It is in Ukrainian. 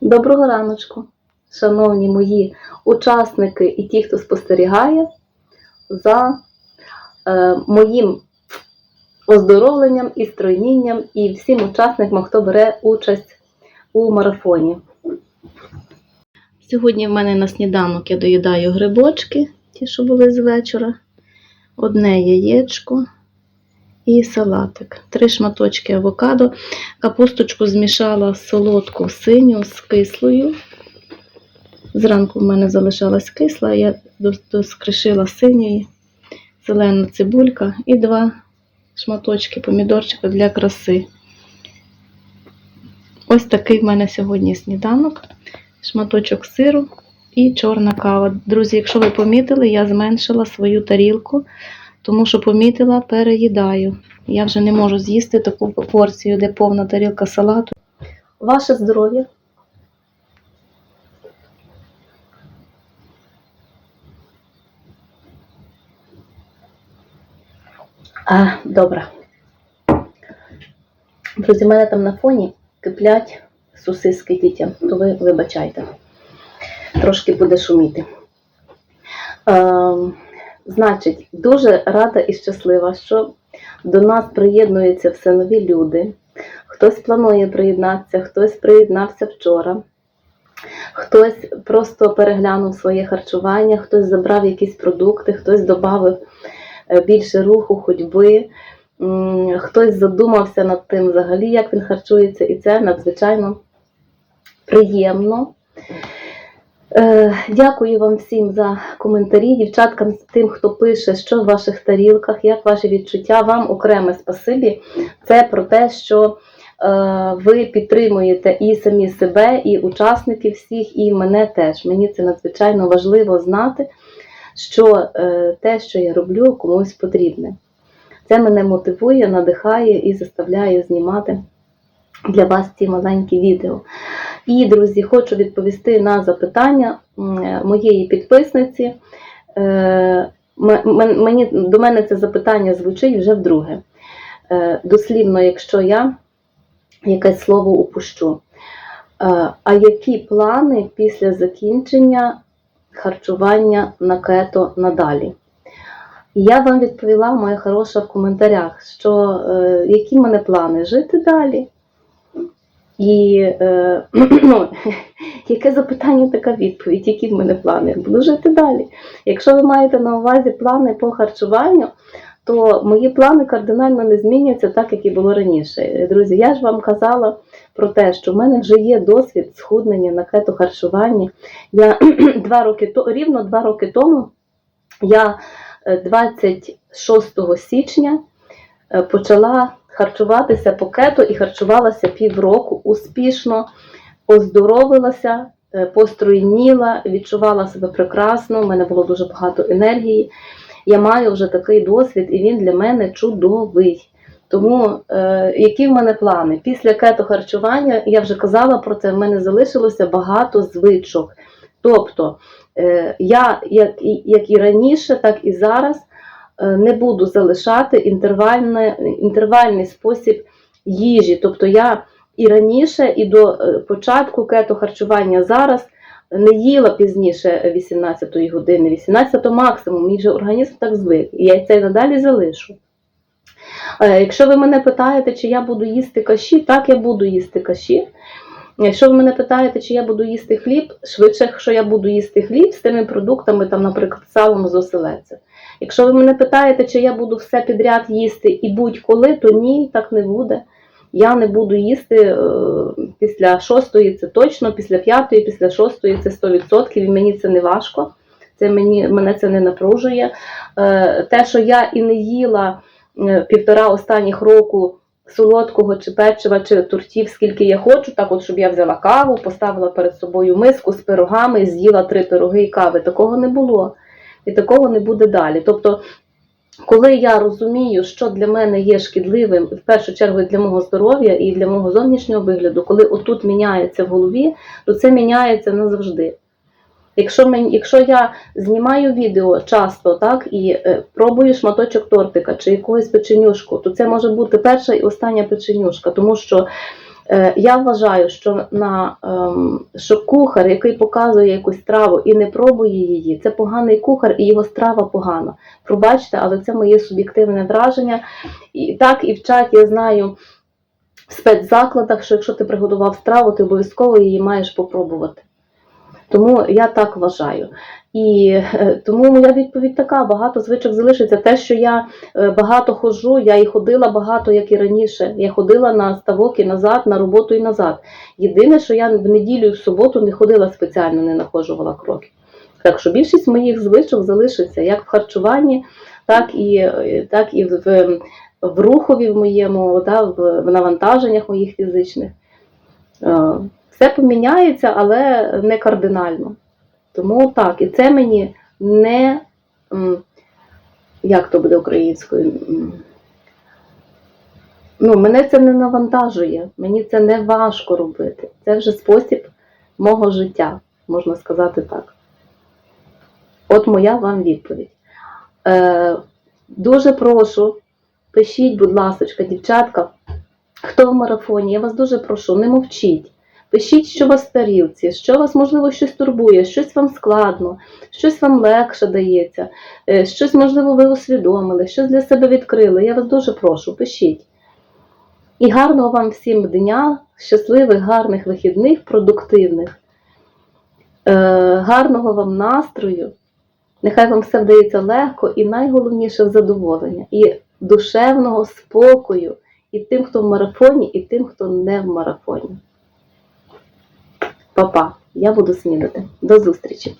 Доброго раночку, шановні мої учасники і ті, хто спостерігає за е, моїм оздоровленням і стройнінням, і всім учасникам, хто бере участь у марафоні. Сьогодні в мене на сніданок я доїдаю грибочки, ті, що були з вечора, одне яєчко і салатик. Три шматочки авокадо. Капусточку змішала солодку синю з кислою. Зранку в мене залишалась кисла, я дос- доскришила синьої, зелена цибулька і два шматочки помідорчика для краси. Ось такий в мене сьогодні сніданок, шматочок сиру і чорна кава. Друзі, якщо ви помітили, я зменшила свою тарілку, тому що помітила, переїдаю. Я вже не можу з'їсти таку порцію, де повна тарілка салату. Ваше здоров'я. А, добре. Друзі, в мене там на фоні киплять сосиски дітям, то ви вибачайте. Трошки буде шуміти. Ем, значить, дуже рада і щаслива, що до нас приєднуються все нові люди. Хтось планує приєднатися, хтось приєднався вчора, хтось просто переглянув своє харчування, хтось забрав якісь продукти, хтось додав більше руху, ходьби, хтось задумався над тим взагалі, як він харчується, і це надзвичайно приємно. Е, Дякую вам всім за коментарі, дівчаткам, тим, хто пише, що в ваших тарілках, як ваші відчуття. Вам окреме спасибі. Це про те, що е, ви підтримуєте і самі себе, і учасників всіх, і мене теж. Мені це надзвичайно важливо знати, що е, те, що я роблю, комусь потрібне. Це мене мотивує, надихає і заставляє знімати для вас ці маленькі відео. І, друзі, хочу відповісти на запитання моєї підписниці. Е, Мені, до мене це запитання звучить вже вдруге. Е, Дослівно, якщо я якесь слово упущу. Е, А які плани після закінчення харчування на кето надалі? Я вам відповіла, моя хороша, в коментарях, що е, які в мене плани жити далі. І е, ну, яке запитання, така відповідь, які в мене плани? Буду жити далі. Якщо ви маєте на увазі плани по харчуванню, то мої плани кардинально не зміняться так, як і було раніше. Друзі, я ж вам казала про те, що в мене вже є досвід схуднення на кетохарчуванні. Я два роки рівно два роки тому я е, 26 січня е, почала харчуватися по кето і харчувалася півроку успішно, оздоровилася, е, постройніла, відчувала себе прекрасно, в мене було дуже багато енергії. Я маю вже такий досвід, і він для мене чудовий. Тому е, які в мене плани? Після кето-харчування, я вже казала про це, в мене залишилося багато звичок. Тобто, е, я, як і, як і раніше, так і зараз не буду залишати інтервальне, інтервальний спосіб їжі. Тобто я і раніше, і до е, початку кето-харчування зараз не їла пізніше 18 години, 18 максимум, мій вже організм так звик, і я це надалі залишу. Е, Якщо ви мене питаєте, чи я буду їсти каші, так я буду їсти каші. Якщо ви мене питаєте, чи я буду їсти хліб, швидше, що я буду їсти хліб з тими продуктами, там, наприклад, салом з оселедця. Якщо ви мене питаєте, чи я буду все підряд їсти і будь-коли, то ні, так не буде. Я не буду їсти е, після шостої, це точно, після п'ятої, після шостої це 100%, і мені це не важко. Це мені, мене це не напружує. Е, те, що я і не їла е, півтора останніх року солодкого чи печива, чи тортів, скільки я хочу, так от, щоб я взяла каву, поставила перед собою миску з пирогами, з'їла три пироги і кави. Такого не було. І такого не буде далі. Тобто, коли я розумію, що для мене є шкідливим, в першу чергу для мого здоров'я і для мого зовнішнього вигляду, коли отут міняється в голові, то це міняється назавжди. Якщо, мені, якщо я знімаю відео часто так, і е, пробую шматочок тортика чи якогось печенюшку, то це може бути перша і остання печенюшка, тому що Е, Я вважаю, що на ем, що кухар, який показує якусь страву і не пробує її, це поганий кухар і його страва погана. Пробачте, але це моє суб'єктивне враження. І так і вчать, я знаю в спецзакладах, що якщо ти приготував страву, ти обов'язково її маєш попробувати. Тому я так вважаю. І е, тому моя відповідь така: багато звичок залишиться. Те, що я е, багато ходжу, я і ходила багато, як і раніше. Я ходила на ставок і назад, на роботу і назад. Єдине, що я в неділю і в суботу не ходила спеціально, не находжувала кроків. Так що більшість моїх звичок залишиться як в харчуванні, так і, е, так і в, в рухові в моєму, в, в навантаженнях моїх фізичних. Все поміняється, але не кардинально. Тому так, і це мені не, як то буде українською? Ну, мене це не навантажує, мені це не важко робити. Це вже спосіб мого життя, можна сказати так. От моя вам відповідь. Е, дуже прошу, пишіть, будь ласка, дівчатка, хто в марафоні, я вас дуже прошу, не мовчіть. Пишіть, що у вас в тарілці, що вас, можливо, щось турбує, щось вам складно, щось вам легше дається, е, щось, можливо, ви усвідомили, щось для себе відкрили. Я вас дуже прошу, пишіть. І гарного вам всім дня, щасливих, гарних вихідних, продуктивних, е, гарного вам настрою. Нехай вам все вдається легко і найголовніше задоволення, і душевного спокою і тим, хто в марафоні, і тим, хто не в марафоні. Па-па, я буду снідати. До зустрічі!